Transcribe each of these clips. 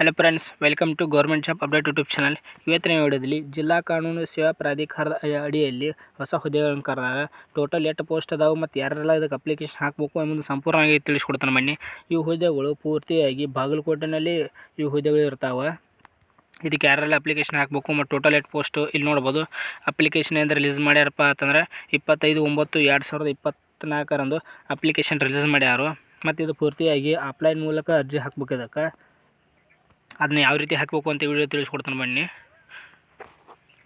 Hello friends welcome to government job update YouTube channel ಇವತ್ತಿನ ವಿಡಿಯೋದಲ್ಲಿ ಜಿಲ್ಲಾ ಕಾನೂನು ಸೇವಾ ಪ್ರಾಧಿಕಾರದ ಅಡಿಯಲ್ಲಿ ಹೊಸ ಹುದ್ದೆಗಳನ್ನು ಕರೆದಾಗ ಟೋಟಲ್ ಎಷ್ಟು ಪೋಸ್ಟ್ ಅದಾವೆ ಮತ್ತು ಯಾರೆಲ್ಲ ಇದಕ್ಕೆ ಅಪ್ಲಿಕೇಶನ್ ಹಾಕಬೇಕು ಎಂಬುದು ಸಂಪೂರ್ಣವಾಗಿ ತಿಳಿಸ್ಕೊಡ್ತಾನೆ ಬನ್ನಿ. ಈ ಹುದ್ದೆಗಳು ಪೂರ್ತಿಯಾಗಿ ಬಾಗಲಕೋಟೆನಲ್ಲಿ ಈ ಹುದ್ದೆಗಳು ಇರ್ತಾವೆ. ಇದಕ್ಕೆ ಯಾರೆಲ್ಲ ಅಪ್ಲಿಕೇಶನ್ ಹಾಕಬೇಕು ಮತ್ತು ಟೋಟಲ್ ಎಟ್ ಪೋಸ್ಟು ಇಲ್ಲಿ ನೋಡ್ಬೋದು. ಅಪ್ಲಿಕೇಶನ್ ಏನು ರಿಲೀಸ್ ಮಾಡ್ಯಾರಪ್ಪ ಅಂತಂದ್ರೆ ಇಪ್ಪತ್ತೈದು, ಒಂಬತ್ತು, ಎರಡು ಸಾವಿರದ ಇಪ್ಪತ್ತ್ನಾಲ್ಕರಂದು ಅಪ್ಲಿಕೇಶನ್ ರಿಲೀಸ್ ಮಾಡ್ಯಾರು. ಮತ್ತು ಇದು ಪೂರ್ತಿಯಾಗಿ ಆಫ್ಲೈನ್ ಮೂಲಕ ಅರ್ಜಿ ಹಾಕ್ಬೇಕು ಇದಕ್ಕೆ. ಅದನ್ನ ಯಾವ ರೀತಿ ಹಾಕಬೇಕು ಅಂತ ವಿಡಿಯೋ ತಿಳಿಸ್ಕೊಡ್ತಾನೆ ಬನ್ನಿ.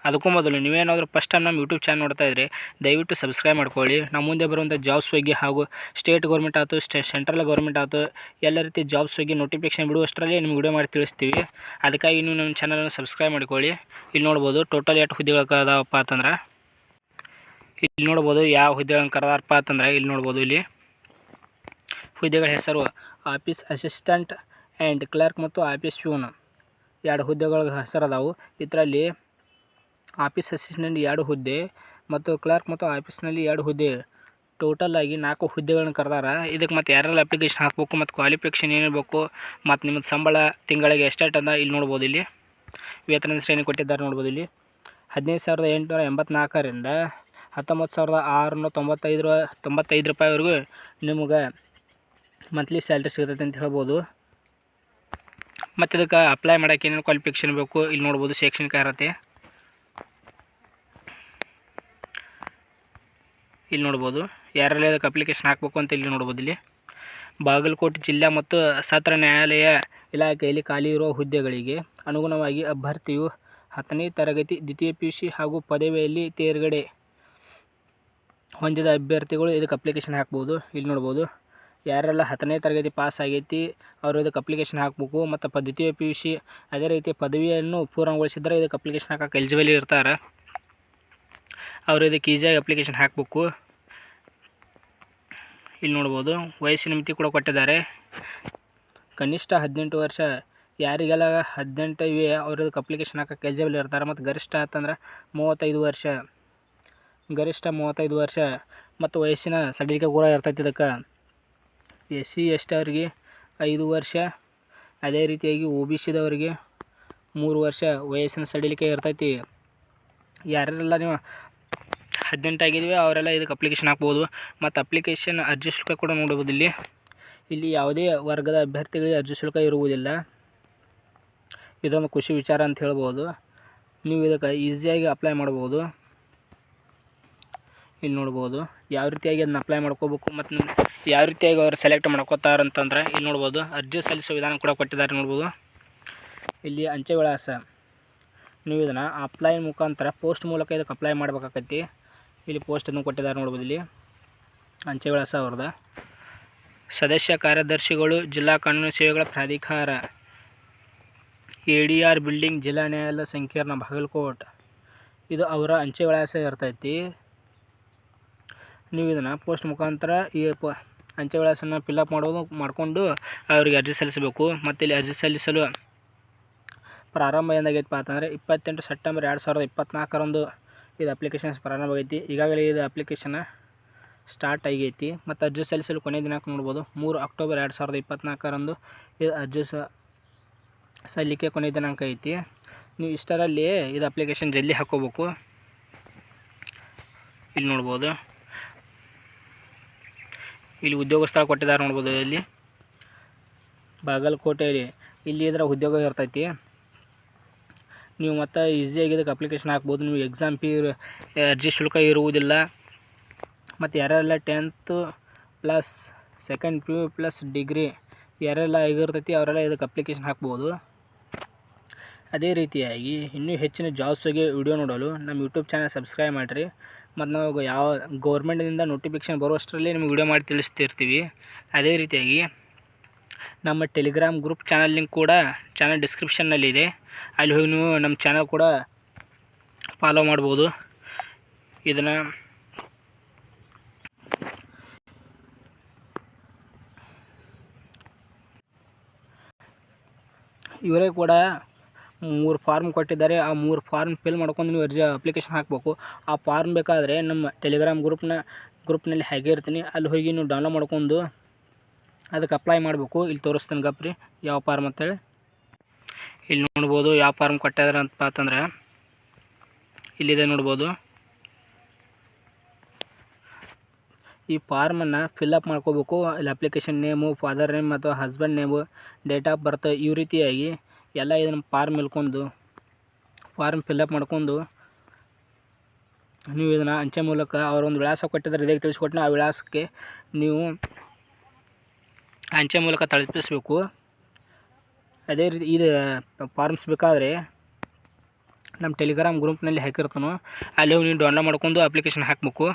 ಅದಕ್ಕೂ ಮೊದಲು ನೀವೇನಾದರೂ ಫಸ್ಟ್ ಟೈಮ್ ನಮ್ಮ ಯೂಟ್ಯೂಬ್ ಚಾನಲ್ ನೋಡ್ತಾ ಇದ್ರೆ ದಯವಿಟ್ಟು ಸಬ್ಸ್ಕ್ರೈಬ್ ಮಾಡ್ಕೊಳ್ಳಿ. ನಮ್ಮ ಮುಂದೆ ಬರುವಂಥ ಜಾಬ್ಸ್ ಬಗ್ಗೆ ಹಾಗೂ ಸ್ಟೇಟ್ ಗೌರ್ಮೆಂಟ್ ಆಯಿತು ಸ್ಟೇ ಸೆಂಟ್ರಲ್ ಗೌರ್ಮೆಂಟ್ ಆಯಿತು, ಎಲ್ಲ ರೀತಿ ಜಾಬ್ಸ್ ಬಗ್ಗೆ ನೋಟಿಫಿಕೇಶನ್ ಬಿಡುವಷ್ಟರಲ್ಲಿ ನಿಮ್ಗೆ ವಿಡಿಯೋ ಮಾಡಿ ತಿಳಿಸ್ತೀವಿ. ಅದಕ್ಕಾಗಿ ನೀವು ನಮ್ಮ ಚಾನಲನ್ನು ಸಬ್ಸ್ಕ್ರೈಬ್ ಮಾಡ್ಕೊಳ್ಳಿ. ಇಲ್ಲಿ ನೋಡ್ಬೋದು ಟೋಟಲ್ ಎಷ್ಟು ಹುದ್ದೆಗಳು ಅದಾವಪ್ಪ ಅಂತಂದ್ರೆ. ಇಲ್ಲಿ ನೋಡ್ಬೋದು ಯಾವ ಹುದ್ದೆಗಳನ್ನು ಕರೆದಾರಪ್ಪ ಅಂತಂದ್ರೆ, ಇಲ್ಲಿ ನೋಡ್ಬೋದು ಇಲ್ಲಿ. ಹುದ್ದೆಗಳ ಹೆಸರು ಆಫೀಸ್ ಅಸಿಸ್ಟೆಂಟ್ ಆ್ಯಂಡ್ ಕ್ಲರ್ಕ್ ಮತ್ತು ಆಫೀಸ್ ಪ್ಯೂನ್ ಎರಡು ಹುದ್ದೆಗಳ ಹೆಸರು ಅದಾವು ಇದರಲ್ಲಿ ಆಫೀಸ್ ಅಸಿಸ್ಟೆಂಟ್ ಎರಡು ಹುದ್ದೆ ಮತ್ತು ಕ್ಲರ್ಕ್ ಮತ್ತು ಆಫೀಸ್ನಲ್ಲಿ ಎರಡು ಹುದ್ದೆ. ಟೋಟಲ್ ಆಗಿ ನಾಲ್ಕು ಹುದ್ದೆಗಳನ್ನು ಕರೆದಾರ. ಇದಕ್ಕೆ ಮತ್ತು ಯಾರೆಲ್ಲ ಅಪ್ಲಿಕೇಶನ್ ಹಾಕಬೇಕು ಮತ್ತು ಕ್ವಾಲಿಫಿಕೇಷನ್ ಏನಿರಬೇಕು ಮತ್ತು ನಿಮ್ಮದು ಸಂಬಳ ತಿಂಗಳಿಗೆ ಎಷ್ಟೆಷ್ಟು ಅಂತ ಇಲ್ಲಿ ನೋಡ್ಬೋದು ಇಲ್ಲಿ. ವೇತನ ಶ್ರೇಣಿ ಕೊಟ್ಟಿದ್ದಾರೆ ನೋಡ್ಬೋದು ಇಲ್ಲಿ. ಹದಿನೈದು ಸಾವಿರದ ಎಂಟುನೂರ ಎಂಬತ್ನಾಲ್ಕರಿಂದ ಹತ್ತೊಂಬತ್ತು ಸಾವಿರದ ಆರುನೂರ ತೊಂಬತ್ತೈದು ರೂ, ತೊಂಬತ್ತೈದು ರೂಪಾಯಿವರೆಗೂ ನಿಮಗೆ ಮಂತ್ಲಿ ಸ್ಯಾಲ್ರಿ ಸಿಗ್ತೈತೆ ಅಂತ ಹೇಳ್ಬೋದು. ಮತ್ತು ಇದಕ್ಕೆ ಅಪ್ಲೈ ಮಾಡೋಕ್ಕೆ ಏನೇನು ಕ್ವಾಲಿಫಿಕೇಷನ್ ಬೇಕು, ಇಲ್ಲಿ ನೋಡ್ಬೋದು ಶೈಕ್ಷಣಿಕ ಅರ್ಹತೆ. ಇಲ್ಲಿ ನೋಡ್ಬೋದು, ಯಾರೆಲ್ಲ ಇದಕ್ಕೆ ಅಪ್ಲಿಕೇಶನ್ ಹಾಕಬೇಕು ಅಂತ ಇಲ್ಲಿ ನೋಡ್ಬೋದು ಇಲ್ಲಿ. ಬಾಗಲಕೋಟೆ ಜಿಲ್ಲಾ ಮತ್ತು ಸತ್ರ ನ್ಯಾಯಾಲಯ ಇಲಾಖೆಯಲ್ಲಿ ಖಾಲಿ ಇರುವ ಹುದ್ದೆಗಳಿಗೆ ಅನುಗುಣವಾಗಿ ಅಭ್ಯರ್ಥಿಯು ಹತ್ತನೇ ತರಗತಿ, ದ್ವಿತೀಯ ಪಿ ಯು ಸಿ ಹಾಗೂ ಪದವಿಯಲ್ಲಿ ತೇರ್ಗಡೆ ಹೊಂದಿದ ಅಭ್ಯರ್ಥಿಗಳು ಇದಕ್ಕೆ ಅಪ್ಲಿಕೇಶನ್ ಹಾಕ್ಬೋದು. ಇಲ್ಲಿ ನೋಡ್ಬೋದು ಯಾರೆಲ್ಲ ಹತ್ತನೇ ತರಗತಿ ಪಾಸ್ ಆಗೈತಿ, ಅವರು ಇದಕ್ಕೆ ಅಪ್ಲಿಕೇಶನ್ ಹಾಕಬೇಕು, ಮತ್ತು ಪದ್ಧತಿ ದ್ವಿತೀಯ ಪಿ ಯು ಸಿ ಅದೇ ರೀತಿ ಪದವಿಯನ್ನು ಪೂರ್ಣಗೊಳಿಸಿದ್ರೆ ಇದಕ್ಕೆ ಅಪ್ಲಿಕೇಶನ್ ಹಾಕಕ್ಕೆ ಎಲಿಜಿಬಲ್ ಇರ್ತಾರೆ. ಅವರು ಇದಕ್ಕೆ ಈಸಿಯಾಗಿ ಅಪ್ಲಿಕೇಶನ್ ಹಾಕಬೇಕು. ಇಲ್ಲಿ ನೋಡ್ಬೋದು, ವಯಸ್ಸಿನ ಮಿತಿ ಕೂಡ ಕೊಟ್ಟಿದ್ದಾರೆ. ಕನಿಷ್ಠ ಹದಿನೆಂಟು ವರ್ಷ, ಯಾರಿಗೆಲ್ಲ ಹದಿನೆಂಟು ಇವೆ, ಅವರು ಇದಕ್ಕೆ ಅಪ್ಲಿಕೇಶನ್ ಹಾಕಕ್ಕೆ ಎಲಿಜಿಬಲ್ ಇರ್ತಾರೆ, ಮತ್ತು ಗರಿಷ್ಠ ಅಂತಂದ್ರೆ ಮೂವತ್ತೈದು ವರ್ಷ. ಗರಿಷ್ಠ ಮೂವತ್ತೈದು ವರ್ಷ, ಮತ್ತು ವಯಸ್ಸಿನ ಸಡಿಲಿಕೆ ಕೂಡ ಇರ್ತೈತಿ ಇದಕ್ಕೆ. ಎಸ್ ಸಿ ಎಸ್ ಟಿ ಅವರಿಗೆ ಐದು ವರ್ಷ. ಅದೇ ರೀತಿಯಾಗಿ ಒ ಬಿ ಸಿದವರಿಗೆ ಮೂರು ವರ್ಷ ವಯಸ್ಸಿನ ಸಡಿಲಿಕೆ ಇರ್ತೈತಿ. ಯಾರೆಲ್ಲ ನೀವು ಹದಿನೆಂಟು ಆಗಿದ್ದೀವಿ, ಅವರೆಲ್ಲ ಇದಕ್ಕೆ ಅಪ್ಲಿಕೇಶನ್ ಹಾಕ್ಬೋದು. ಮತ್ತು ಅಪ್ಲಿಕೇಶನ್ ಅರ್ಜಿ ಶುಲ್ಕ ಕೂಡ ನೋಡ್ಬೋದು ಇಲ್ಲಿ. ಇಲ್ಲಿ ಯಾವುದೇ ವರ್ಗದ ಅಭ್ಯರ್ಥಿಗಳಿಗೆ ಅರ್ಜಿ ಶುಲ್ಕ ಇರುವುದಿಲ್ಲ. ಇದೊಂದು ಖುಷಿ ವಿಚಾರ ಅಂತ ಹೇಳ್ಬೋದು. ನೀವು ಇದಕ್ಕೆ ಈಸಿಯಾಗಿ ಅಪ್ಲೈ ಮಾಡ್ಬೋದು. ಇಲ್ಲಿ ನೋಡ್ಬೋದು. ಯಾವ ರೀತಿಯಾಗಿ ಅದನ್ನ ಅಪ್ಲೈ ಮಾಡ್ಕೋಬೇಕು ಮತ್ತು ನಿಮ್- ಯಾವ ರೀತಿಯಾಗಿ ಅವ್ರು ಸೆಲೆಕ್ಟ್ ಮಾಡ್ಕೋತಾರೆ ಅಂತಂದ್ರೆ ಇಲ್ಲಿ ನೋಡ್ಬೋದು, ಅರ್ಜಿ ಸಲ್ಲಿಸೋ ವಿಧಾನ ಕೂಡ ಕೊಟ್ಟಿದ್ದಾರೆ ನೋಡ್ಬೋದು. ಇಲ್ಲಿ ಅಂಚೆ ವಿಳಾಸ. ನೀವು ಇದನ್ನು ಅಪ್ಲೈ ಮುಖಾಂತರ ಪೋಸ್ಟ್ ಮೂಲಕ ಇದಕ್ಕೆ ಅಪ್ಲೈ ಮಾಡ್ಬೇಕಾಕೈತಿ ಇಲ್ಲಿ ಪೋಸ್ಟನ್ನು ಕೊಟ್ಟಿದ್ದಾರೆ ನೋಡ್ಬೋದು ಇಲ್ಲಿ. ಅಂಚೆ ವಿಳಾಸ ಅವ್ರದ್ದು. ಸದಸ್ಯ ಕಾರ್ಯದರ್ಶಿಗಳು, ಜಿಲ್ಲಾ ಕಾನೂನು ಸೇವೆಗಳ ಪ್ರಾಧಿಕಾರ. ಎ ಡಿ ಆರ್ ಬಿಲ್ಡಿಂಗ್ ಜಿಲ್ಲಾ ನ್ಯಾಯಾಲಯ ಸಂಕೀರ್ಣ ಬಾಗಲಕೋಟ್. ಇದು ಅವರ ಅಂಚೆ ವಿಳಾಸ ಇರ್ತೈತಿ. ನೀವು ಇದನ್ನು ಪೋಸ್ಟ್ ಮುಖಾಂತರ ಈ ಪ ಅಂಚೆ ವಿಳಾಸನ ಫಿಲ್ಅಪ್ ಮಾಡೋದು, ಮಾಡಿಕೊಂಡು ಅವರಿಗೆ ಅರ್ಜಿ ಸಲ್ಲಿಸಬೇಕು. ಮತ್ತು ಇಲ್ಲಿ ಅರ್ಜಿ ಸಲ್ಲಿಸಲು ಪ್ರಾರಂಭ ಏನಾಗೈತಪ್ಪ ಅಂತಂದರೆ ಇಪ್ಪತ್ತೆಂಟು ಸೆಪ್ಟೆಂಬರ್ ಎರಡು ಸಾವಿರದ ಇಪ್ಪತ್ತ್ನಾಲ್ಕರಂದು ಇದು ಅಪ್ಲಿಕೇಶನ್ ಪ್ರಾರಂಭ ಆಗೈತಿ. ಈಗಾಗಲೇ ಇದು ಅಪ್ಲಿಕೇಶನ್ ಸ್ಟಾರ್ಟ್ ಆಗೈತಿ. ಮತ್ತು ಅರ್ಜಿ ಸಲ್ಲಿಸಲು ಕೊನೆಯ ದಿನಾಂಕ ನೋಡ್ಬೋದು. ಮೂರು ಅಕ್ಟೋಬರ್ ಎರಡು ಸಾವಿರದ ಇಪ್ಪತ್ತ್ನಾಲ್ಕರಂದು ಇದು ಅರ್ಜಿ ಸಲ್ಲಿಕೆ ಕೊನೆಯ ದಿನಾಂಕ ಐತಿ. ನೀವು ಇಷ್ಟರಲ್ಲಿ ಇದು ಅಪ್ಲಿಕೇಶನ್ ಜಲ್ದಿ ಹಾಕೋಬೇಕು. ಇಲ್ಲಿ ನೋಡ್ಬೋದು. ಇಲ್ಲಿ ಉದ್ಯೋಗ ಸ್ಥಳ ಕೊಟ್ಟಿದ್ದಾರೆ ನೋಡ್ಬೋದು ಇಲ್ಲಿ. ಬಾಗಲಕೋಟೆಯಲ್ಲಿ ಇಲ್ಲಿ ಇದರ ಉದ್ಯೋಗ ಇರ್ತೈತಿ. ನೀವು ಮತ್ತು ಈಸಿಯಾಗಿ ಇದಕ್ಕೆ ಅಪ್ಲಿಕೇಶನ್ ಹಾಕ್ಬೋದು. ನೀವು ಎಕ್ಸಾಮ್ ಫೀ ಅರ್ಜಿ ಶುಲ್ಕ ಇರುವುದಿಲ್ಲ. ಮತ್ತು ಯಾರೆಲ್ಲ tenth plus second P U plus degree ಯಾರೆಲ್ಲ ಆಗಿರ್ತೈತಿ ಅವರೆಲ್ಲ ಇದಕ್ಕೆ ಅಪ್ಲಿಕೇಶನ್ ಹಾಕ್ಬೋದು. ಅದೇ ರೀತಿಯಾಗಿ ಇನ್ನೂ ಹೆಚ್ಚಿನ ಜಾಬ್ಸ್ ವಿಡಿಯೋ ನೋಡಲು ನಮ್ಮ ಯೂಟ್ಯೂಬ್ ಚಾನಲ್ ಸಬ್ಸ್ಕ್ರೈಬ್ ಮಾಡಿರಿ. ಮತ್ತು ನಾವು ಯಾವ ಗೌರ್ಮೆಂಟಿಂದ ನೋಟಿಫಿಕೇಶನ್ ಬರುವಷ್ಟರಲ್ಲಿ ನಿಮ್ಗೆ ವಿಡಿಯೋ ಮಾಡಿ ತಿಳಿಸ್ತಿರ್ತೀವಿ. ಅದೇ ರೀತಿಯಾಗಿ ನಮ್ಮ ಟೆಲಿಗ್ರಾಮ್ ಗ್ರೂಪ್ ಚಾನಲ್ ಲಿಂಕ್ ಕೂಡ ಚಾನಲ್ ಡಿಸ್ಕ್ರಿಪ್ಷನ್ನಲ್ಲಿದೆ ಅಲ್ಲಿ ಹೋಗಿ ನೀವು ನಮ್ಮ ಚಾನಲ್ ಕೂಡ ಫಾಲೋ ಮಾಡ್ಬೋದು. ಇದನ್ನು ಇವರೇ ಕೂಡ ಮೂರು ಫಾರ್ಮ್ ಕೊಟ್ಟಿದ್ದಾರೆ. ಆ ಮೂರು ಫಾರ್ಮ್ ಫಿಲ್ ಮಾಡ್ಕೊಂಡು ನೀವು ಅರ್ಜಿ ಅಪ್ಲಿಕೇಶನ್ ಹಾಕಬೇಕು. ಆ ಫಾರ್ಮ್ ಬೇಕಾದರೆ ನಮ್ಮ ಟೆಲಿಗ್ರಾಮ್ ಗ್ರೂಪ್ನ, ಗ್ರೂಪ್ನಲ್ಲಿ ಹಾಕಿರ್ತೀನಿ ಅಲ್ಲಿ ಹೋಗಿ ನೀವು ಡೌನ್ಲೋಡ್ ಮಾಡ್ಕೊಂಡು ಅದಕ್ಕೆ ಅಪ್ಲೈ ಮಾಡಬೇಕು. ಇಲ್ಲಿ ತೋರಿಸ್ತೀನಿ ಗಪ್ರಿ, ಯಾವ ಫಾರ್ಮ್ ಅಂತೇಳಿ. ಇಲ್ಲಿ ನೋಡ್ಬೋದು ಯಾವ ಫಾರ್ಮ್ ಕೊಟ್ಟಿದ್ದಾರೆ ಅಂತ ಅಂತಂದ್ರೆ, ಇಲ್ಲಿದೆ ನೋಡ್ಬೋದು. ಈ ಫಾರ್ಮನ್ನು ಫಿಲ್ಲಪ್ ಮಾಡ್ಕೋಬೇಕು. ಇಲ್ಲಿ ಅಪ್ಲಿಕೇಶನ್ ನೇಮು ಫಾದರ್ ನೇಮ್ ಅಥವಾ husband name date of birth ಈ ರೀತಿಯಾಗಿ. ಎಲ್ಲ ಇದನ್ನು ಫಾರ್ಮ್ ಇಲ್ಕೊಂಡು ಫಾರ್ಮ್ ಫಿಲ್ಲಪ್ ಮಾಡ್ಕೊಂಡು, ನೀವು ಇದನ್ನು ಅಂಚೆ ಮೂಲಕ ಅವರೊಂದು ವಿಳಾಸ ಕೊಟ್ಟಿದ್ದಾರೆ ಇದಕ್ಕೆ ತಿಳಿಸ್ಕೊಟ್ಟಿನ ಆ ವಿಳಾಸಕ್ಕೆ ನೀವು ಅಂಚೆ ಮೂಲಕ ತಲುಪಿಸಬೇಕು. ಅದೇ ರೀತಿ ಇದು ಫಾರ್ಮ್ಸ್ ಬೇಕಾದರೆ ನಮ್ಮ ಟೆಲಿಗ್ರಾಮ್ ಗ್ರೂಪ್ನಲ್ಲಿ ಹಾಕಿರ್ತಾನೋ. ಅಲ್ಲಿ ಹೋಗಿ ನೀವು ಡೌನ್ಲೋಡ್ ಮಾಡ್ಕೊಂಡು ಅಪ್ಲಿಕೇಶನ್ ಹಾಕಬೇಕು.